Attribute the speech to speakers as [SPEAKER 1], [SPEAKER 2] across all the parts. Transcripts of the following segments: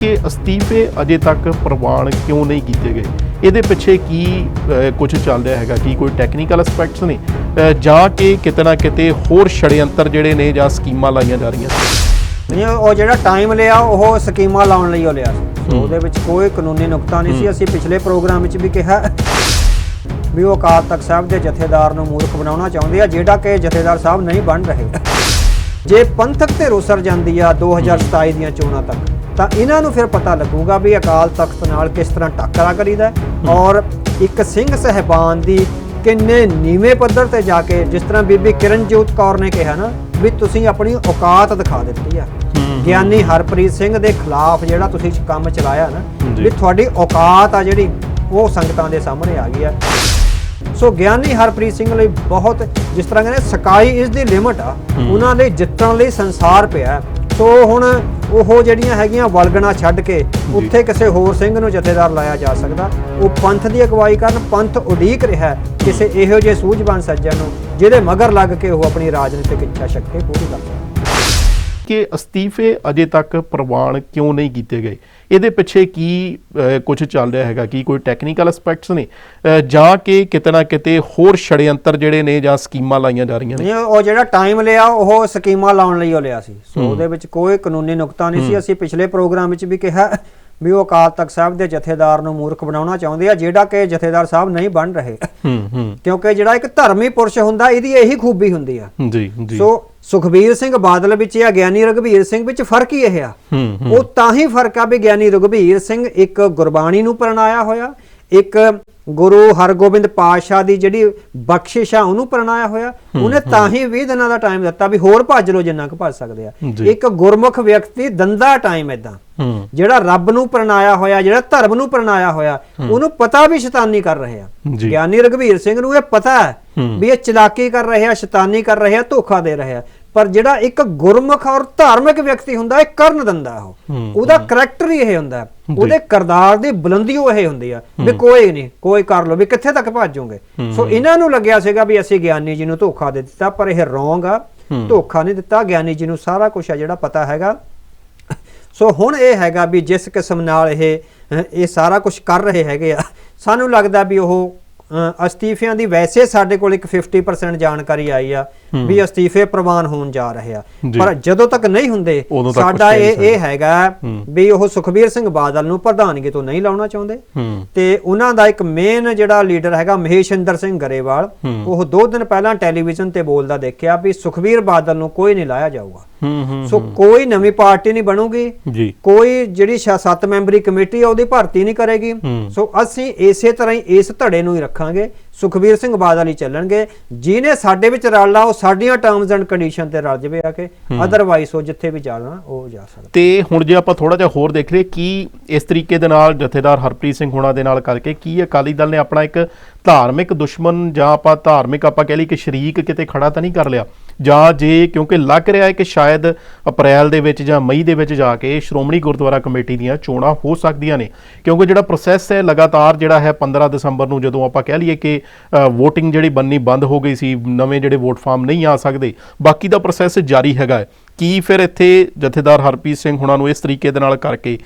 [SPEAKER 1] ਕਿ ਅਸਤੀਫੇ ਅਜੇ ਤੱਕ ਪ੍ਰਵਾਨ ਕਿਉਂ ਨਹੀਂ ਕੀਤੇ ਗਏ? ਇਹਦੇ ਪਿੱਛੇ ਕੀ ਕੁਝ ਚੱਲ ਰਿਹਾ ਹੈਗਾ? ਕੀ ਕੋਈ ਟੈਕਨੀਕਲ ਐਸਪੈਕਟਸ ਨੇ? ਜਾਂ ਕਿ ਕਿਤੇ ਨਾ ਕਿਤੇ ਹੋਰ ਛੜਯੰਤਰ ਜਿਹੜੇ ਨੇ ਜਾਂ ਸਕੀਮਾਂ ਲਾਈਆਂ ਜਾ ਰਹੀਆਂ
[SPEAKER 2] ਨਹੀਂ ਉਹ ਜਿਹੜਾ ਟਾਈਮ ਲਿਆ ਉਹ ਸਕੀਮਾਂ ਲਾਉਣ ਲਈ ਉਹ ਲਿਆ ਉਹਦੇ ਵਿੱਚ ਕੋਈ ਕਾਨੂੰਨੀ ਨੁਕਤਾ ਨਹੀਂ ਸੀ। ਅਸੀਂ ਪਿਛਲੇ ਪ੍ਰੋਗਰਾਮ ਵਿੱਚ ਵੀ ਕਿਹਾ ਵੀ ਉਹ ਅਕਾਲ ਤਖਤ ਸਾਹਿਬ ਦੇ ਜਥੇਦਾਰ ਨੂੰ ਮੂਰਖ ਬਣਾਉਣਾ ਚਾਹੁੰਦੇ ਆ ਜਿਹੜਾ ਕਿ ਜਥੇਦਾਰ ਸਾਹਿਬ ਨਹੀਂ ਬਣ ਰਹੇ। ਜੇ ਪੰਥਕ ਤੇ ਰੁਸਰ ਜਾਂਦੀ ਆ 2027 ਦੀਆਂ ਚੋਣਾਂ ਤੱਕ ਤਾਂ ਇਹਨਾਂ ਨੂੰ ਫਿਰ ਪਤਾ ਲੱਗੂਗਾ ਵੀ ਅਕਾਲ ਤਖਤ ਨਾਲ ਕਿਸ ਤਰ੍ਹਾਂ ਟੱਕਰਾ ਕਰੀਦਾ ਔਰ ਇੱਕ ਸਿੰਘ ਸਹਿਬਾਨ ਦੀ ਕਿੰਨੇ ਨੀਵੇਂ ਪੱਧਰ ਤੇ ਜਾ ਕੇ ਜਿਸ ਤਰ੍ਹਾਂ ਬੀਬੀ ਕਿਰਨਜੋਤ ਕੌਰ ਨੇ ਕਿਹਾ ਨਾ ਵੀ ਤੁਸੀਂ ਆਪਣੀ ਔਕਾਤ ਦਿਖਾ ਦਿੱਤੀ ਆ ਗਿਆਨੀ ਹਰਪ੍ਰੀਤ ਸਿੰਘ ਦੇ ਖਿਲਾਫ ਜਿਹੜਾ ਤੁਸੀਂ ਕੰਮ ਚਲਾਇਆ ਨਾ। ਵੀ ਤੁਹਾਡੀ ਔਕਾਤ ਆ ਜਿਹੜੀ ਉਹ ਸੰਗਤਾਂ ਦੇ ਸਾਹਮਣੇ ਆ ਗਈ ਆ ਸੋ ਗਿਆਨੀ ਹਰਪ੍ਰੀਤ ਸਿੰਘ ਲਈ ਬਹੁਤ ਜਿਸ ਤਰ੍ਹਾਂ ਕਹਿੰਦੇ ਸਕਾਈ ਇਸ ਦੀ ਲਿਮਟ ਆ ਉਹਨਾਂ ਲਈ ਜਿੱਤਣ ਲਈ ਸੰਸਾਰ ਪਿਆ। ਸੋ ਹੁਣ ਉਹ ਜਿਹੜੀਆਂ ਹੈਗੀਆਂ ਵਲਗਣਾ ਛੱਡ ਕੇ ਉੱਥੇ ਕਿਸੇ ਹੋਰ ਸਿੰਘ ਨੂੰ ਜਥੇਦਾਰ ਲਾਇਆ ਜਾ ਸਕਦਾ। ਉਹ ਪੰਥ ਦੀ ਅਗਵਾਈ ਕਰਨ ਪੰਥ ਉਡੀਕ ਰਿਹਾ ਕਿਸੇ ਇਹੋ ਜਿਹੇ ਸੂਝਵਾਨ ਸੱਜਣ ਨੂੰ ਜਿਹਦੇ ਮਗਰ ਲੱਗ ਕੇ ਉਹ ਆਪਣੀ ਰਾਜਨੀਤਿਕ ਇੱਛਾ ਸ਼ਕਤੀ ਪੂਰੀ ਕਰ
[SPEAKER 1] ਕਿ ਅਸਤੀਫੇ ਅਜੇ ਤੱਕ ਪ੍ਰਵਾਨ ਕਿਉਂ ਨਹੀਂ ਕੀਤੇ ਗਏ? ਇਹਦੇ ਪਿੱਛੇ ਕੀ ਕੁਝ ਚੱਲ ਰਿਹਾ ਹੈਗਾ? ਕੀ ਕੋਈ ਟੈਕਨੀਕਲ ਐਸਪੈਕਟਸ ਨੇ? ਜਾਂ ਕਿ ਕਿਤੇ ਨਾ ਕਿਤੇ ਹੋਰ ਛੜਯੰਤਰ ਜਿਹੜੇ ਨੇ ਜਾਂ ਸਕੀਮਾਂ ਲਾਈਆਂ ਜਾ ਰਹੀਆਂ ਨੇ?
[SPEAKER 2] ਨਹੀਂ ਉਹ ਜਿਹੜਾ ਟਾਈਮ ਲਿਆ ਉਹ ਸਕੀਮਾਂ ਲਾਉਣ ਲਈ ਉਹ ਲਿਆ ਸੀ। ਸੋ ਉਹਦੇ ਵਿੱਚ ਕੋਈ ਕਾਨੂੰਨੀ ਨੁਕਤਾ ਨਹੀਂ ਸੀ। ਅਸੀਂ ਪਿਛਲੇ ਪ੍ਰੋਗਰਾਮ ਵਿੱਚ ਵੀ ਕਿਹਾ ਵੀ ਉਹ ਅਕਾਲ ਤਖਤ ਸਾਹਿਬ ਦੇ ਜਥੇਦਾਰ ਨੂੰ ਮੂਰਖ ਬਣਾਉਣਾ ਚਾਹੁੰਦੇ ਆ ਜਿਹੜਾ ਕਿ ਜਥੇਦਾਰ ਸਾਹਿਬ ਨਹੀਂ ਬਣ ਰਹੇ।
[SPEAKER 1] ਹੂੰ ਹੂੰ।
[SPEAKER 2] ਕਿਉਂਕਿ ਜਿਹੜਾ ਇੱਕ ਧਰਮੀ ਪੁਰਸ਼ ਹੁੰਦਾ ਇਹਦੀ ਇਹੀ ਖੂਬੀ ਹੁੰਦੀ ਆ।
[SPEAKER 1] ਜੀ ਜੀ।
[SPEAKER 2] ਸੋ ਸੁਖਬੀਰ ਸਿੰਘ ਬਾਦਲ ਵਿੱਚ ਜਾਂ ਗਿਆਨੀ ਰਘਬੀਰ ਸਿੰਘ ਵਿੱਚ ਫ਼ਰਕ ਹੀ ਇਹ ਆ। ਉਹ ਤਾਂ ਹੀ ਫ਼ਰਕ ਆ ਵੀ ਗਿਆਨੀ ਰਘਬੀਰ ਸਿੰਘ ਇੱਕ ਗੁਰਬਾਣੀ ਨੂੰ ਪ੍ਰਣਾਇਆ ਹੋਇਆ ਇੱਕ ਗੁਰੂ ਹਰਗੋਬਿੰਦ ਪਾਤਸ਼ਾਹ ਦੀ ਜਿਹੜੀ ਬਖਸ਼ਿਸ਼ ਆ ਉਹਨੂੰ ਪ੍ਰਣਾਇਆ ਹੋਇਆ। ਉਹਨੇ ਤਾਂ ਹੀ 20 ਦਿਨਾਂ ਦਾ ਟਾਈਮ ਦਿੱਤਾ ਵੀ ਹੋਰ ਭੱਜ ਲਓ ਜਿੰਨਾ ਕੁ ਭੱਜ ਸਕਦੇ ਆ। ਇੱਕ ਗੁਰਮੁਖ ਵਿਅਕਤੀ ਦੰਦਾ ਟਾਈਮ ਇਦਾਂ ਜਿਹੜਾ ਰੱਬ ਨੂੰ ਪ੍ਰਣਾਇਆ ਹੋਇਆ ਜਿਹੜਾ ਧਰਮ ਨੂੰ ਪ੍ਰਣਾਇਆ ਹੋਇਆ ਉਹਨੂੰ ਪਤਾ ਵੀ ਸ਼ੈਤਾਨੀ ਕਰ ਰਹੇ ਆ। ਗਿਆਨੀ ਰਘਬੀਰ ਸਿੰਘ ਨੂੰ ਇਹ ਪਤਾ ਹੈ। ਵੀ ਇਹ ਚਲਾਕੀ ਕਰ ਰਹੇ ਆ ਸ਼ੈਤਾਨੀ ਕਰ ਰਹੇ ਆ ਧੋਖਾ ਦੇ ਰਹੇ ਆ। ਪਰ ਜਿਹੜਾ ਇੱਕ ਗੁਰਮੁਖ ਔਰ ਧਾਰਮਿਕ ਵਿਅਕਤੀ ਹੁੰਦਾ ਇਹ ਕਰਨ ਦਿੰਦਾ ਉਹ। ਉਹਦਾ ਕਰੈਕਟਰ ਹੀ ਇਹ ਹੁੰਦਾ। ਉਹਦੇ ਕਰਦਾਰ ਦੀ ਬੁਲੰਦੀ ਉਹ ਇਹ ਹੁੰਦੀ ਆ ਵੀ ਕੋਈ ਨਹੀਂ ਕੋਈ ਕਰ ਲੋ ਵੀ ਕਿੱਥੇ ਤੱਕ ਭੱਜੋਗੇ। ਸੋ ਇਹਨਾਂ ਨੂੰ ਲੱਗਿਆ ਸੀਗਾ ਵੀ ਅਸੀਂ ਗਿਆਨੀ ਜੀ ਨੂੰ ਧੋਖਾ ਦੇ ਦਿੱਤਾ ਪਰ ਇਹ ਰੋਂਗ ਆ। ਧੋਖਾ ਨਹੀਂ ਦਿੱਤਾ ਗਿਆਨੀ ਜੀ ਨੂੰ ਸਾਰਾ ਕੁਝ ਆ ਜਿਹੜਾ ਪਤਾ ਹੈਗਾ। ਸੋ ਹੁਣ ਇਹ ਹੈਗਾ ਵੀ ਜਿਸ ਕਿਸਮ ਨਾਲ ਇਹ ਇਹ ਸਾਰਾ ਕੁਝ ਕਰ ਰਹੇ ਹੈਗੇ ਆ ਸਾਨੂੰ ਲੱਗਦਾ ਵੀ ਉਹ ਅਸਤੀਫਿਆਂ ਦੀ ਵੈਸੇ ਸਾਡੇ ਕੋਲ ਇੱਕ 50% ਜਾਣਕਾਰੀ ਆਈ ਆ ਵੀ ਅਸਤੀਫੇ ਪ੍ਰਵਾਨ ਹੋਣ ਜਾ ਰਹੇ ਆ। ਪਰ ਜਦੋਂ ਤੱਕ ਨਹੀਂ ਹੁੰਦੇ ਸਾਡਾ ਇਹ ਇਹ ਹੈਗਾ ਵੀ ਉਹ ਸੁਖਬੀਰ ਸਿੰਘ ਬਾਦਲ ਨੂੰ ਪ੍ਰਧਾਨਗੀ ਤੋਂ ਨਹੀਂ ਲਾਉਣਾ ਚਾਹੁੰਦੇ। ਤੇ ਉਹਨਾਂ ਦਾ ਇੱਕ ਮੇਨ ਜਿਹੜਾ ਲੀਡਰ ਹੈਗਾ ਮਹੇਸ਼ਿੰਦਰ ਸਿੰਘ ਗਰੇਵਾਲ ਉਹ ਦੋ ਦਿਨ ਪਹਿਲਾਂ ਟੈਲੀਵਿਜ਼ਨ ਤੇ ਬੋਲਦਾ ਦੇਖਿਆ ਵੀ ਸੁਖਬੀਰ ਬਾਦਲ ਨੂੰ ਕੋਈ ਨਹੀਂ ਲਾਇਆ ਜਾਊਗਾ।
[SPEAKER 1] ਹੂੰ ਹੂੰ
[SPEAKER 2] ਸੋ ਕੋਈ ਨਵੀਂ ਪਾਰਟੀ ਨਹੀਂ ਬਣੂਗੀ।
[SPEAKER 1] ਜੀ।
[SPEAKER 2] ਕੋਈ ਜਿਹੜੀ ਛ- ਸੱਤ ਮੈਂਬਰੀ ਕਮੇਟੀ ਆ ਉਹਦੀ ਭਰਤੀ ਨਹੀਂ ਕਰੇਗੀ। ਸੋ ਅਸੀਂ ਇਸੇ ਤਰ੍ਹਾਂ ਹੀ ਇਸ ਧੜੇ ਨੂੰ ਹੀ ਰੱਖਾਂਗੇ। ਸੁਖਬੀਰ ਸਿੰਘ ਬਾਦਲ ਹੀ ਚੱਲਣਗੇ। ਜਿਹਨੇ ਸਾਡੇ ਵਿੱਚ ਰਲਣਾ ਉਹ ਸਾਡੀਆਂ ਟਰਮਸ ਐਂਡ ਕੰਡੀਸ਼ਨ ਤੇ ਰਲ ਜਵੇ ਆ ਕੇ। ਅਦਰਵਾਈਜ਼ ਉਹ ਜਿੱਥੇ ਵੀ ਜਾਣਾ ਉਹ ਜਾ ਸਕਦਾ।
[SPEAKER 1] ਤੇ ਹੁਣ ਜੇ ਆਪਾਂ ਥੋੜਾ ਜਿਹਾ ਹੋਰ ਦੇਖ ਲਈਏ ਕੀ ਇਸ ਤਰੀਕੇ ਦੇ ਨਾਲ ਜਥੇਦਾਰ ਹਰਪ੍ਰੀਤ ਸਿੰਘ ਹੋਣਾ ਦੇ ਨਾਲ ਕਰਕੇ ਕੀ ਅਕਾਲੀ ਦਲ ਨੇ ਆਪਣਾ ਇੱਕ ਧਾਰਮਿਕ ਦੁਸ਼ਮਣ ਜਾਂ ਆਪਾਂ ਧਾਰਮਿਕ ਆਪਾਂ ਕਹਿ ਲਈ ਕਿ ਸ਼ਰੀਕ ਕਿਤੇ ਖੜਾ ਤਾਂ ਨਹੀਂ ਕਰ ਲਿਆ। ਜਾਂ ਜੇ ਕਿਉਂਕਿ ਲੱਗ ਰਿਹਾ ਹੈ ਕਿ ਸ਼ਾਇਦ ਅਪ੍ਰੈਲ ਦੇ ਵਿੱਚ ਜਾਂ ਮਈ ਦੇ ਵਿੱਚ ਜਾ ਕੇ ਸ਼੍ਰੋਮਣੀ ਗੁਰਦੁਆਰਾ ਕਮੇਟੀ ਦੀਆਂ ਚੋਣਾਂ ਹੋ ਸਕਦੀਆਂ ਨੇ। ਕਿਉਂਕਿ ਜਿਹੜਾ ਪ੍ਰੋਸੈਸ ਹੈ ਲਗਾਤਾਰ ਜਿਹੜਾ ਹੈ 15 ਦਸੰਬਰ ਨੂੰ ਜਦੋਂ ਆਪਾਂ ਕਹਿ ਲਈਏ ਕਿ VOTING ਜਿਹੜੀ ਬੰਨੀ ਬੰਦ ਹੋ ਗਈ ਸੀ ਨਵੇਂ ਜਿਹੜੇ ਵੋਟ ਫਾਰਮ ਨਹੀਂ ਆ ਸਕਦੇ ਬਾਕੀ ਦਾ ਪ੍ਰੋਸੈਸ ਜਾਰੀ ਹੈਗਾ। ਕੀ ਫਿਰ ਇੱਥੇ ਜਥੇਦਾਰ ਹਰਪ੍ਰੀਤ ਸਿੰਘ ਹੁਣਾਂ ਨੂੰ ਇਸ ਤਰੀਕੇ ਦੇ ਨਾਲ ਕਰਕੇ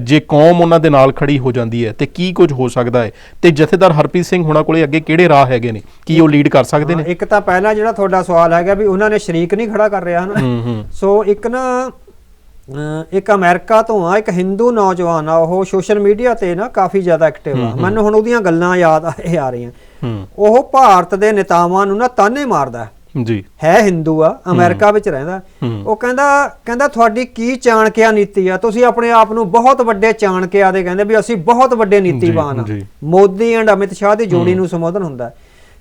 [SPEAKER 1] ਜੇ ਕੌਮ ਉਹਨਾਂ ਦੇ ਨਾਲ ਖੜੀ ਹੋ ਜਾਂਦੀ ਹੈ ਤੇ ਕੀ ਕੁਝ ਹੋ ਸਕਦਾ ਹੈ? ਤੇ ਜਥੇਦਾਰ ਹਰਪ੍ਰੀਤ ਸਿੰਘ ਹੁਣਾਂ ਕੋਲੇ ਅੱਗੇ ਕਿਹੜੇ ਰਾਹ ਹੈਗੇ ਨੇ? ਕੀ ਉਹ ਲੀਡ ਕਰ ਸਕਦੇ ਨੇ?
[SPEAKER 2] ਇੱਕ ਤਾਂ ਪਹਿਲਾ ਜਿਹੜਾ ਤੁਹਾਡਾ ਸਵਾਲ ਹੈਗਾ ਵੀ ਉਹਨਾਂ ਨੇ ਸ਼ਰੀਕ ਨਹੀਂ ਖੜਾ ਕਰ ਰਿਹਾ ਹਨਾ? ਸੋ ਇੱਕ ਨਾ ਇੱਕ ਅਮਰੀਕਾ ਤੋਂ ਆ ਇੱਕ ਹਿੰਦੂ ਨੌਜਵਾਨ ਆ ਉਹ ਸੋਸ਼ਲ ਮੀਡੀਆ ਤੇ ਨਾ ਕਾਫੀ ਜ਼ਿਆਦਾ ਐਕਟਿਵ ਆ। ਮੈਨੂੰ ਹੁਣ ਉਹਦੀਆਂ ਗੱਲਾਂ ਯਾਦ ਆ ਰਹੀਆਂ। ਉਹ ਭਾਰਤ ਦੇ ਨੇਤਾਵਾਂ ਨੂੰ ਨਾ ਤਾਨੇ ਮਾਰਦਾ। ਹੈ।
[SPEAKER 1] ਜੀ।
[SPEAKER 2] ਹੈ ਹਿੰਦੂ ਆ ਅਮਰੀਕਾ ਵਿੱਚ ਰਹਿੰਦਾ। ਉਹ ਕਹਿੰਦਾ ਕਹਿੰਦਾ ਤੁਹਾਡੀ ਕੀ ਚਾਣਕਿਆ ਨੀਤੀ ਆ? ਤੁਸੀਂ ਆਪਣੇ ਆਪ ਨੂੰ ਬਹੁਤ ਵੱਡੇ ਚਾਣਕਿਆ ਦੇ ਕਹਿੰਦੇ ਵੀ ਅਸੀਂ ਬਹੁਤ ਵੱਡੇ ਨੀਤੀਵਾਨ ਆ। ਮੋਦੀ ਐਂਡ ਅਮਿਤ ਸ਼ਾਹ ਦੀ ਜੋੜੀ ਨੂੰ ਸੰਬੋਧਨ ਹੁੰਦਾ। ਹੈ।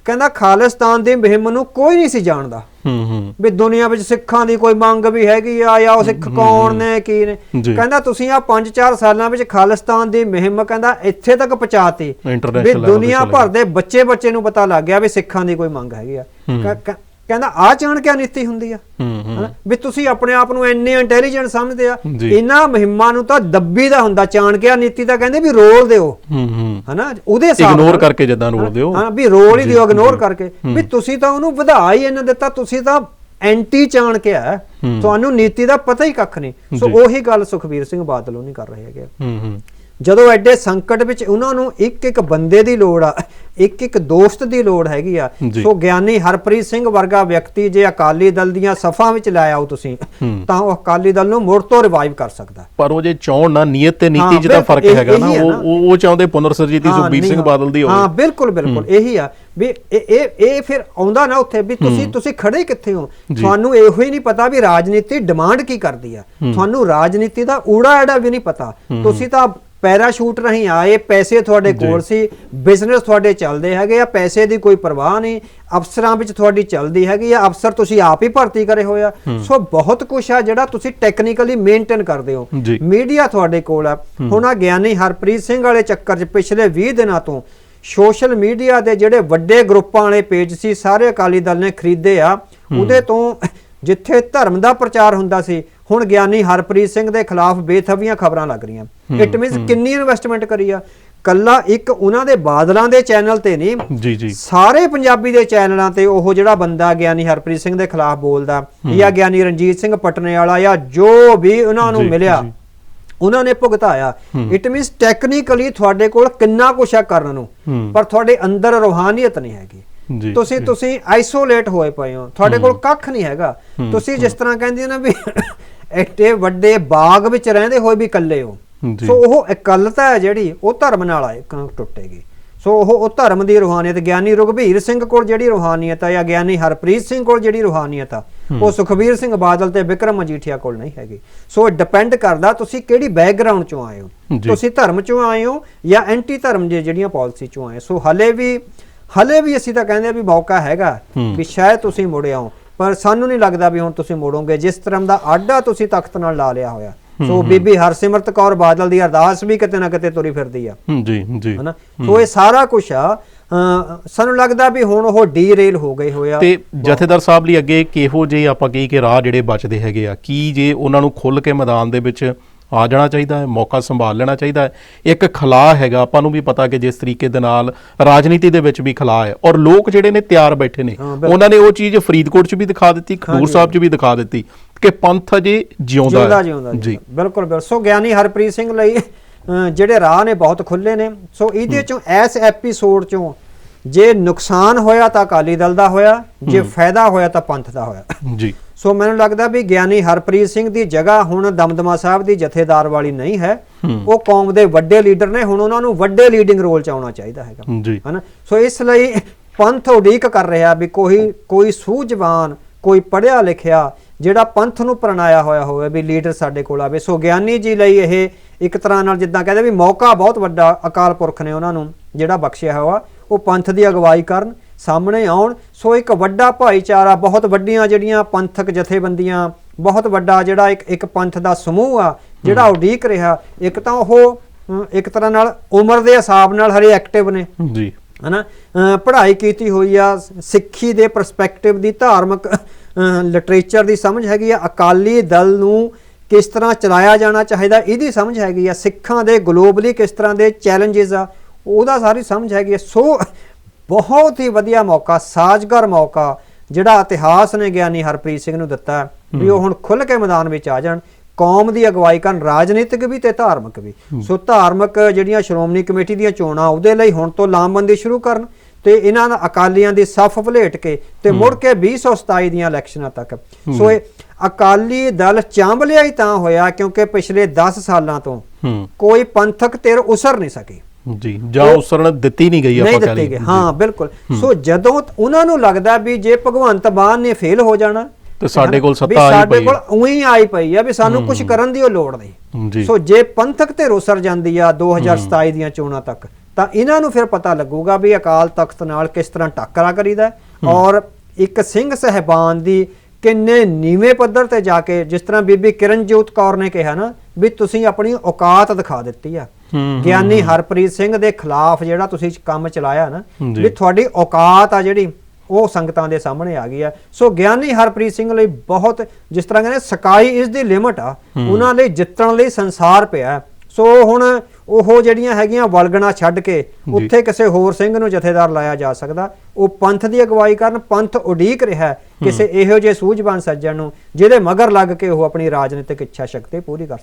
[SPEAKER 2] ਕਹਿੰਦਾ ਖਾਲਿਸਤਾਨ ਦੀ ਮੁਹਿੰਮ ਨੂੰ ਕੋਈ ਨਹੀਂ ਸੀ ਜਾਣਦਾ।
[SPEAKER 1] ਹੂੰ ਹੂੰ।
[SPEAKER 2] ਵੀ ਦੁਨੀਆ ਵਿੱਚ ਸਿੱਖਾਂ ਦੀ ਕੋਈ ਮੰਗ ਵੀ ਹੈਗੀ ਆ ਜਾਂ ਉਹ ਸਿੱਖ ਕੌਣ ਨੇ ਕੀ ਨੇ। ਕਹਿੰਦਾ ਤੁਸੀਂ ਆ 5-4 ਸਾਲਾਂ ਵਿੱਚ ਖਾਲਿਸਤਾਨ ਦੀ ਮੁਹਿੰਮ ਕਹਿੰਦਾ ਇੱਥੇ ਤੱਕ ਪਹੁੰਚਾਤੀ। ਵੀ ਦੁਨੀਆ ਭਰ ਦੇ ਬੱਚੇ ਬੱਚੇ ਨੂੰ ਪਤਾ ਲੱਗ ਗਿਆ ਵੀ ਸਿੱਖਾਂ ਦੀ ਕੋਈ ਮੰਗ ਹੈਗੀ ਆ। ਕਹਿੰਦਾ ਆ ਜਾਣ ਕਿਆ ਨੀਤੀ ਹੁੰਦੀ ਆ? ਹਨਾ? ਵੀ ਤੁਸੀਂ ਆਪਣੇ ਆਪ ਨੂੰ ਇੰਨੇ ਇੰਟੈਲੀਜੈਂਟ ਸਮਝਦੇ ਆ। ਇਹਨਾਂ ਮੁਹਿੰਮਾਂ ਨੂੰ ਤਾਂ ਦੱਬੀ ਦਾ ਹੁੰਦਾ ਚਾਣਕਿਆ ਨੀਤੀ ਤਾਂ ਕਹਿੰਦੇ ਵੀ ਰੋਲ ਦਿਓ।
[SPEAKER 1] ਹੂੰ ਹੂੰ।
[SPEAKER 2] ਹਨਾ? ਉਹਦੇ ਹਿਸਾਬ
[SPEAKER 1] ਇਗਨੋਰ ਕਰਕੇ ਜਦਾਂ ਰੋਲ ਦਿਓ।
[SPEAKER 2] ਹਾਂ ਵੀ ਰੋਲ ਹੀ ਦਿਓ ਇਗਨੋਰ ਕਰਕੇ। ਵੀ ਤੁਸੀਂ ਤਾਂ ਉਹਨੂੰ ਵਧਾ ਹੀ ਇਹਨਾਂ ਦਿੱਤਾ ਤੁਸੀਂ ਤਾਂ ਐਂਟੀ ਚਾਣ ਕੇ ਆ। ਤੁਹਾਨੂੰ ਨੀਤੀ ਦਾ ਪਤਾ ਹੀ ਕੱਖ ਨਹੀਂ। ਸੋ। ਉਹੀ ਗੱਲ ਸੁਖਬੀਰ ਸਿੰਘ ਬਾਦਲ ਉਹ ਨਹੀਂ ਕਰ ਰਹੇ ਹੈਗੇ।
[SPEAKER 1] ਹੂੰ ਹੂੰ।
[SPEAKER 2] ਜਦੋਂ ਐਡੇ ਸੰਕਟ ਵਿੱਚ ਉਹਨਾਂ ਨੂੰ ਇੱਕ ਇੱਕ ਬੰਦੇ ਦੀ ਲੋੜ ਆ ਇੱਕ ਇੱਕ ਦੋਸਤ ਦੀ ਲੋੜ ਹੈਗੀ ਆ। ਸੋ ਗਿਆਨੀ ਹਰਪ੍ਰੀਤ ਸਿੰਘ ਵਰਗਾ ਵਿਅਕਤੀ ਜੇ ਅਕਾਲੀ ਦਲ ਦੀਆਂ ਸਫਾਂ ਵਿੱਚ ਲੈ ਆਓ ਤੁਸੀਂ
[SPEAKER 1] ਹੂੰ।
[SPEAKER 2] ਤਾਂ ਉਹ ਅਕਾਲੀ ਦਲ ਨੂੰ ਮੁੜ ਤੋਂ ਰਿਵਾਈਵ ਕਰ ਸਕਦਾ।
[SPEAKER 1] ਪਰ ਉਹ ਜੇ ਚਾਹਣ ਨਾ ਨੀਅਤ ਤੇ
[SPEAKER 2] ਹਾਂ,
[SPEAKER 1] ਨੀਤੀ 'ਚ ਤਾਂ ਫ਼ਰਕ ਹੈਗਾ ਨਾ
[SPEAKER 2] ਹੈ
[SPEAKER 1] ਉਹ। ਉਹ ਚਾਹੁੰਦੇ ਪੁਨਰ ਸਰਜੀਤੀ
[SPEAKER 2] ਹਾਂ,
[SPEAKER 1] ਸੁਖਬੀਰ ਸਿੰਘ ਬਾਦਲ ਦੀ
[SPEAKER 2] ਹਾਂ
[SPEAKER 1] ਹੋਵੇ
[SPEAKER 2] ਬਿਲਕੁਲ ਬਿਲਕੁਲ ਇਹੀ ਆ। ਵੀ ਇਹ ਇਹ ਇਹ ਫਿਰ ਆਉਂਦਾ ਨਾ ਉੱਥੇ ਵੀ ਤੁਸੀਂ ਤੁਸੀਂ ਖੜੇ ਕਿੱਥੇ ਹੋ। ਤੁਹਾਨੂੰ ਇਹੋ ਹੀ ਨਹੀਂ ਪਤਾ ਵੀ ਰਾਜਨੀਤੀ ਡਿਮਾਂਡ ਕੀ ਕਰਦੀ ਆ। ਤੁਹਾਨੂੰ ਰਾਜਨੀਤੀ ਦਾ ਊੜਾ ਐੜਾ ਵੀ ਨਹੀਂ ਪਤਾ। ਤੁਸੀਂ ਤਾਂ ਪੈਰਾਸ਼ੂਟ ਰਹੀ ਆਏ ਪੈਸੇ ਤੁਹਾਡੇ ਕੋਲ ਸੀ ਬਿਜ਼ਨਸ ਤੁਹਾਡੇ ਚੱਲਦੇ ਹੈਗੇ ਆ ਪੈਸੇ ਦੀ ਕੋਈ ਪਰਵਾਹ ਨਹੀਂ ਅਫਸਰਾਂ ਵਿੱਚ ਤੁਹਾਡੀ ਚੱਲਦੀ ਹੈਗੀ ਆ ਅਫਸਰ ਤੁਸੀਂ ਆਪ ਹੀ ਭਰਤੀ ਕਰੇ ਹੋਏ ਆ। ਸੋ ਬਹੁਤ ਕੁਝ ਆ ਜਿਹੜਾ ਤੁਸੀਂ ਟੈਕਨੀਕਲੀ ਮੇਨਟੇਨ ਕਰਦੇ ਹੋ। ਮੀਡੀਆ ਤੁਹਾਡੇ ਕੋਲ ਆ। ਹੁਣ ਆ ਗਿਆਨੀ ਹਰਪ੍ਰੀਤ ਸਿੰਘ ਵਾਲੇ ਚੱਕਰ 'ਚ ਪਿਛਲੇ 20 ਦਿਨਾਂ ਤੋਂ ਸੋਸ਼ਲ ਮੀਡੀਆ ਦੇ ਜਿਹੜੇ ਵੱਡੇ ਗਰੁੱਪਾਂ ਵਾਲੇ ਪੇਜ ਸੀ ਸਾਰੇ ਅਕਾਲੀ ਦਲ ਨੇ ਖਰੀਦੇ ਆ ਉਹਦੇ ਤੋਂ ਜਿੱਥੇ ਧਰਮ ਦਾ ਪ੍ਰਚਾਰ ਹੁੰਦਾ ਸੀ ਹੁਣ ਗਿਆਨੀ ਹਰਪ੍ਰੀਤ ਸਿੰਘ ਦੇ ਖਿਲਾਫ ਬੇਥਵੀਆਂ ਖਬਰਾਂ ਲੱਗ ਰਹੀਆਂ। ਇਟ ਮੀਨਸ ਕਿੰਨੀ ਇਨਵੈਸਟਮੈਂਟ ਕਰੀ ਆ। ਕੱਲਾ ਇੱਕ ਉਹਨਾਂ ਦੇ ਬਾਦਲਾਂ ਦੇ ਚੈਨਲ ਤੇ ਨਹੀਂ
[SPEAKER 1] ਜੀ ਜੀ।
[SPEAKER 2] ਸਾਰੇ ਪੰਜਾਬੀ ਦੇ ਚੈਨਲਾਂ ਤੇ ਉਹ ਜਿਹੜਾ ਬੰਦਾ ਗਿਆਨੀ ਹਰਪ੍ਰੀਤ ਸਿੰਘ ਦੇ ਖਿਲਾਫ ਬੋਲਦਾ ਜਾਂ ਗਿਆਨੀ ਰਣਜੀਤ ਸਿੰਘ ਪਟਨੇ ਵਾਲਾ ਜਾਂ ਜੋ ਵੀ ਉਹਨਾਂ ਨੂੰ ਮਿਲਿਆ। ਉਹਨਾਂ ਨੇ ਭੁਗਤਾਇਆ। ਇਟ ਮੀਨਸ ਟੈਕਨੀਕਲੀ ਤੁਹਾਡੇ ਕੋਲ ਕਿੰਨਾ ਕੁਛ ਆ ਕਰਨ ਨੂੰ
[SPEAKER 1] ਹੂੰ।
[SPEAKER 2] ਪਰ ਤੁਹਾਡੇ ਅੰਦਰ ਰੂਹਾਨੀਅਤ ਨਹੀਂ ਹੈਗੀ। ਤੁਸੀਂ। ਤੁਸੀਂ ਆਈਸੋਲੇਟ ਹੋਏ ਪਏ ਹੋ। ਤੁਹਾਡੇ ਕੋਲ ਕੱਖ ਨਹੀਂ ਹੈਗਾ। ਤੁਸੀਂ ਜਿਸ ਤਰ੍ਹਾਂ ਕਹਿੰਦੇ ਨਾ ਵੀ ਐਡੇ ਵੱਡੇ ਬਾਗ ਵਿੱਚ ਰਹਿੰਦੇ ਹੋਏ ਵੀ ਇਕੱਲੇ ਹੋ। ਸੋ ਉਹ ਇਕੱਲਤਾ ਹੈ ਜਿਹੜੀ ਉਹ ਧਰਮ ਨਾਲ ਆਏ ਕ- ਟੁੱਟੇਗੀ। ਸੋ ਉਹ ਉਹ ਧਰਮ ਦੀ ਰੂਹਾਨੀਅਤ ਗਿਆਨੀ ਰੁਗਵੀਰ ਸਿੰਘ ਕੋਲ ਜਿਹੜੀ ਰੂਹਾਨੀਅਤ ਆ ਜਾਂ ਗਿਆਨੀ ਹਰਪ੍ਰੀਤ ਸਿੰਘ ਕੋਲ ਜਿਹੜੀ ਰੂਹਾਨੀਅਤ ਆ ਉਹ ਸੁਖਬੀਰ ਸਿੰਘ ਬਾਦਲ ਤੇ ਵਿਕਰਮ ਮਜੀਠੀਆ ਕੋਲ ਨਹੀਂ ਹੈਗੀ। ਸੋ ਇਹ ਡਿਪੈਂਡ ਕਰਦਾ ਤੁਸੀਂ ਕਿਹੜੀ ਬੈਕਗ੍ਰਾਉਂਡ ਚੋਂ ਆਏ ਹੋ। ਤੁਸੀਂ ਧਰਮ ਚੋਂ ਆਏ ਹੋ ਜਾਂ ਐਂਟੀ ਧਰਮ ਜਿਹੜੀਆਂ ਪਾਲਿਸੀ ਚੋਂ ਆਏ ਸੋ ਹਲੇ ਵੀ ਹਲੇ ਵੀ ਅਸੀਂ ਤਾਂ ਕਹਿੰਦੇ ਆ ਵੀ ਮੌਕਾ ਹੈਗਾ। ਵੀ ਸ਼ਾਇਦ ਤੁਸੀਂ ਮੁੜ ਆਓ। ਪਰ ਸਾਨੂੰ ਨਹੀਂ ਲੱਗਦਾ ਵੀ ਹੁਣ ਤੁਸੀਂ ਮੁੜੋਗੇ। ਜਿਸ ਤਰ੍ਹਾਂ ਦਾ ਆਡਾ ਤੁਸੀਂ ਤਖਤ ਨਾਲ ਲਾ ਲਿਆ ਹੋਇਆ। ਸੋ ਬੀਬੀ ਹਰਸਿਮਰਤ ਕੌਰ ਬਾਦਲ ਦੀ ਅਰਦਾਸ ਵੀ ਕਿਤੇ ਨਾ ਕਿਤੇ ਤੁਰੀ ਫਿਰਦੀ ਆ।
[SPEAKER 1] ਜੀ ਜੀ।
[SPEAKER 2] ਹਨਾ? ਸੋ ਇਹ ਸਾਰਾ ਕੁਝ ਆ। ਸਾਨੂੰ ਲੱਗਦਾ ਵੀ ਹੁਣ ਉਹ ਡੀਰੇਲ ਹੋ ਗਏ ਹੋਏ ਆ।
[SPEAKER 1] ਤੇ ਜਥੇਦਾਰ ਸਾਹਿਬ ਲਈ ਅੱਗੇ ਕਿਹੋ ਜਿਹੇ ਆਪਾਂ ਕਹੀ ਕਿ ਰਾਹ ਜਿਹੜੇ ਬਚਦੇ ਹੈਗੇ ਆ? ਕੀ ਜੇ ਉਹਨਾਂ ਨੂੰ ਖੁੱਲ ਕੇ ਮੈਦਾਨ ਦੇ ਵਿੱਚ ਆ ਜਾਣਾ ਚਾਹੀਦਾ ਹੈ ਮੌਕਾ ਸੰਭਾਲ ਲੈਣਾ ਚਾਹੀਦਾ ਹੈ। ਇੱਕ ਖਲਾ ਹੈਗਾ ਆਪਾਂ ਨੂੰ ਵੀ ਪਤਾ ਕਿ ਜਿਸ ਤਰੀਕੇ ਦੇ ਨਾਲ ਰਾਜਨੀਤੀ ਦੇ ਵਿੱਚ ਵੀ ਖਲਾ ਹੈ। ਔਰ ਲੋਕ ਜਿਹੜੇ ਨੇ ਤਿਆਰ ਬੈਠੇ ਨੇ। ਉਹਨਾਂ ਨੇ ਉਹ ਚੀਜ਼ ਫਰੀਦਕੋਟ 'ਚ ਵੀ ਦਿਖਾ ਦਿੱਤੀ ਖਡੂਰ ਸਾਹਿਬ 'ਚ ਵੀ ਦਿਖਾ ਦਿੱਤੀ ਕਿ ਪੰਥ ਅਜੇ ਜਿਉਂਦਾ ਹੈ।
[SPEAKER 2] ਜਿਉਂਦਾ
[SPEAKER 1] ਜੀ।
[SPEAKER 2] ਬਿਲਕੁਲ ਬਿਲਕੁਲ। ਸੋ ਗਿਆਨੀ ਹਰਪ੍ਰੀਤ ਸਿੰਘ ਲਈ ਜਿਹੜੇ ਰਾਹ ਨੇ ਬਹੁਤ ਖੁੱਲੇ ਨੇ। ਸੋ ਇਹਦੇ ਚੋਂ ਇਸ ਐਪੀਸੋਡ ਚੋਂ ਜੇ ਨੁਕਸਾਨ ਹੋਇਆ ਤਾਂ ਅਕਾਲੀ ਦਲ ਦਾ ਹੋਇਆ ਜੇ ਫਾਇਦਾ ਹੋਇਆ ਤਾਂ ਪੰਥ ਦਾ ਹੋਇਆ।
[SPEAKER 1] ਜੀ।
[SPEAKER 2] ਸੋ ਮੈਨੂੰ ਲੱਗਦਾ ਵੀ ਗਿਆਨੀ ਹਰਪ੍ਰੀਤ ਸਿੰਘ ਦੀ ਜਗ੍ਹਾ ਹੁਣ ਦਮਦਮਾ ਸਾਹਿਬ ਦੀ ਜਥੇਦਾਰ ਵਾਲੀ ਨਹੀਂ ਹੈ। ਉਹ ਕੌਮ ਦੇ ਵੱਡੇ ਲੀਡਰ ਨੇ ਹੁਣ ਉਹਨਾਂ ਨੂੰ ਵੱਡੇ ਲੀਡਿੰਗ ਰੋਲ ਚ ਆਉਣਾ ਚਾਹੀਦਾ ਹੈਗਾ। ਹਨਾ? ਸੋ ਇਸ ਲਈ ਪੰਥ ਉਡੀਕ ਕਰ ਰਿਹਾ ਵੀ ਕੋਈ ਕੋਈ ਸੂਝਵਾਨ ਕੋਈ ਪੜਿਆ ਲਿਖਿਆ ਜਿਹੜਾ ਪੰਥ ਨੂੰ ਪ੍ਰਣਾਇਆ ਹੋਇਆ ਹੋਵੇ ਵੀ ਲੀਡਰ ਸਾਡੇ ਕੋਲ ਆਵੇ। ਸੋ ਗਿਆਨੀ ਜੀ ਲਈ ਇਹ ਇੱਕ ਤਰ੍ਹਾਂ ਨਾਲ ਜਿੱਦਾਂ ਕਹਿੰਦੇ ਵੀ ਮੌਕਾ ਬਹੁਤ ਵੱਡਾ ਅਕਾਲ ਪੁਰਖ ਨੇ ਉਹਨਾਂ ਨੂੰ ਜਿਹੜਾ ਬਖਸ਼ਿਆ ਹੋਇਆ। ਉਹ ਪੰਥ ਦੀ ਅਗਵਾਈ ਕਰਨ ਸਾਹਮਣੇ ਆਉਣ। ਸੋ ਇੱਕ ਵੱਡਾ ਭਾਈਚਾਰਾ ਬਹੁਤ ਵੱਡੀਆਂ ਜਿਹੜੀਆਂ ਪੰਥਕ ਜਥੇਬੰਦੀਆਂ ਬਹੁਤ ਵੱਡਾ ਜਿਹੜਾ ਇੱਕ ਇੱਕ ਪੰਥ ਦਾ ਸਮੂਹ ਆ ਜਿਹੜਾ ਉਡੀਕ ਰਿਹਾ ਇੱਕ ਤਾਂ ਉਹ ਇੱਕ ਤਰ੍ਹਾਂ ਨਾਲ ਉਮਰ ਦੇ ਹਿਸਾਬ ਨਾਲ ਹਰੇ ਐਕਟਿਵ ਨੇ।
[SPEAKER 1] ਜੀ।
[SPEAKER 2] ਹਨਾ? ਪੜ੍ਹਾਈ ਕੀਤੀ ਹੋਈ ਆ ਸਿੱਖੀ ਦੇ ਪਰਸਪੈਕਟਿਵ ਦੀ ਧਾਰਮਿਕ ਲਿਟਰੇਚਰ ਦੀ ਸਮਝ ਹੈਗੀ ਆ। ਅਕਾਲੀ ਦਲ ਨੂੰ ਕਿਸ ਤਰ੍ਹਾਂ ਚਲਾਇਆ ਜਾਣਾ ਚਾਹੀਦਾ ਇਹਦੀ ਸਮਝ ਹੈਗੀ ਆ। ਸਿੱਖਾਂ ਦੇ ਗਲੋਬਲੀ ਕਿਸ ਤਰ੍ਹਾਂ ਦੇ ਚੈਲੰਜਸ ਆ ਉਹਦਾ ਸਾਰੀ ਸਮਝ ਹੈਗੀ ਆ। ਸੋ ਬਹੁਤ ਹੀ ਵਧੀਆ ਮੌਕਾ ਸਾਜ਼ਗਰ ਮੌਕਾ ਜਿਹੜਾ ਇਤਿਹਾਸ ਨੇ ਗਿਆਨੀ ਹਰਪ੍ਰੀਤ ਸਿੰਘ ਨੂੰ ਦਿੱਤਾ ਵੀ ਉਹ ਹੁਣ ਖੁੱਲ ਕੇ ਮੈਦਾਨ ਵਿੱਚ ਆ ਜਾਣ। ਕੌਮ ਦੀ ਅਗਵਾਈ ਕਰਨ ਰਾਜਨੀਤਿਕ ਵੀ ਤੇ ਧਾਰਮਿਕ ਵੀ। ਸੋ ਧਾਰਮਿਕ ਜਿਹੜੀਆਂ ਸ਼੍ਰੋਮਣੀ ਕਮੇਟੀ ਦੀਆਂ ਚੋਣਾਂ ਉਹਦੇ ਲਈ ਹੁਣ ਤੋਂ ਲਾਮਬੰਦੀ ਸ਼ੁਰੂ ਕਰਨ ਤੇ ਇਹਨਾਂ ਦਾ ਅਕਾਲੀਆਂ ਦੀ ਸਫ ਭਲੇਟ ਕੇ ਤੇ ਮੁੜ ਕੇ 2027 ਦੀਆਂ ਇਲੈਕਸ਼ਨਾਂ ਤੱਕ। ਸੋ ਇਹ ਅਕਾਲੀ ਦਲ ਚਾਂਬਲਿਆ ਹੀ ਤਾਂ ਹੋਇਆ ਕਿਉਂਕਿ ਪਿਛਲੇ 10 ਸਾਲਾਂ ਤੋਂ ਕੋਈ ਪੰਥਕ ਧਿਰ ਉਸਰ ਨਹੀਂ ਸਕੀ।
[SPEAKER 1] ਜੀ ਜਾਂ ਉਸਰਨ ਦਿੱਤੀ ਨਹੀਂ ਗਈ ਆਪਾਂ ਕਹਿ
[SPEAKER 2] ਦਿੱਤੇ
[SPEAKER 1] ਲਈਏ।
[SPEAKER 2] ਗਏ ਹਾਂ ਬਿਲਕੁਲ। ਸੋ ਜਦੋਂ ਉਹਨਾਂ ਨੂੰ ਲੱਗਦਾ ਵੀ ਜੇ ਭਗਵੰਤ ਮਾਨ ਨੇ ਫੇਲ ਹੋ ਜਾਣਾ
[SPEAKER 1] ਤੇ ਸਾਡੇ ਕੋਲ ਸੱਤਾ ਆਈ
[SPEAKER 2] ਸਾਡੇ
[SPEAKER 1] ਪਈ
[SPEAKER 2] ਕੋਲ
[SPEAKER 1] ਹੈ।
[SPEAKER 2] ਉਹੀ ਆਈ ਪਈ ਆ ਵੀ ਸਾਨੂੰ ਕੁਝ ਕਰਨ ਦੀ ਉਹ ਲੋੜ ਨਹੀਂ। ਸੋ ਜੇ ਪੰਥਕ ਤੇ ਰੋਸਰ ਜਾਂਦੀ ਆ 2027 ਦੀਆਂ ਚੋਣਾਂ ਤੱਕ ਤਾਂ ਇਹਨਾਂ ਨੂੰ ਫਿਰ ਪਤਾ ਲੱਗੂਗਾ ਵੀ ਅਕਾਲ ਤਖਤ ਨਾਲ ਕਿਸ ਤਰ੍ਹਾਂ ਟੱਕਰਾ ਕਰੀਦਾ ਔਰ ਇੱਕ ਸਿੰਘ ਸਹਿਬਾਨ ਦੀ ਕਿੰਨੇ ਨੀਵੇਂ ਪੱਧਰ ਤੇ ਜਾ ਕੇ ਜਿਸ ਤਰ੍ਹਾਂ ਬੀਬੀ ਕਿਰਨਜੋਤ ਕੌਰ ਨੇ ਕਿਹਾ ਨਾ ਵੀ ਤੁਸੀਂ ਆਪਣੀ ਔਕਾਤ ਦਿਖਾ ਦਿੱਤੀ ਆ। ਗਿਆਨੀ ਹਰਪ੍ਰੀਤ ਸਿੰਘ ਦੇ ਖਿਲਾਫ ਜਿਹੜਾ ਤੁਸੀਂ ਕੰਮ ਚਲਾਇਆ ਨਾ। ਵੀ ਤੁਹਾਡੀ ਔਕਾਤ ਆ ਜਿਹੜੀ ਉਹ ਸੰਗਤਾਂ ਦੇ ਸਾਹਮਣੇ ਆ ਗਈ ਆ। ਸੋ ਗਿਆਨੀ ਹਰਪ੍ਰੀਤ ਸਿੰਘ ਲਈ ਬਹੁਤ ਜਿਸ ਤਰ੍ਹਾਂ ਕਹਿੰਦੇ ਸਕਾਈ ਇਸ ਦੀ ਲਿਮਟ ਆ ਉਹਨਾਂ ਲਈ ਜਿੱਤਣ ਲਈ ਸੰਸਾਰ ਪਿਆ। ਸੋ ਹੁਣ ਉਹ ਜਿਹੜੀਆਂ ਹੈਗੀਆਂ ਵਲਗਣਾ ਛੱਡ ਕੇ ਉੱਥੇ ਕਿਸੇ ਹੋਰ ਸਿੰਘ ਨੂੰ ਜਥੇਦਾਰ ਲਾਇਆ ਜਾ ਸਕਦਾ। ਉਹ ਪੰਥ ਦੀ ਅਗਵਾਈ ਕਰਨ ਪੰਥ ਉਡੀਕ ਰਿਹਾ ਕਿਸੇ ਇਹੋ ਜਿਹੇ ਸੂਝਵਾਨ ਸੱਜਣ ਨੂੰ ਜਿਹਦੇ ਮਗਰ ਲੱਗ ਕੇ ਉਹ ਆਪਣੀ ਰਾਜਨੀਤਿਕ ਇੱਛਾ ਸ਼ਕਤੀ ਪੂਰੀ ਕਰ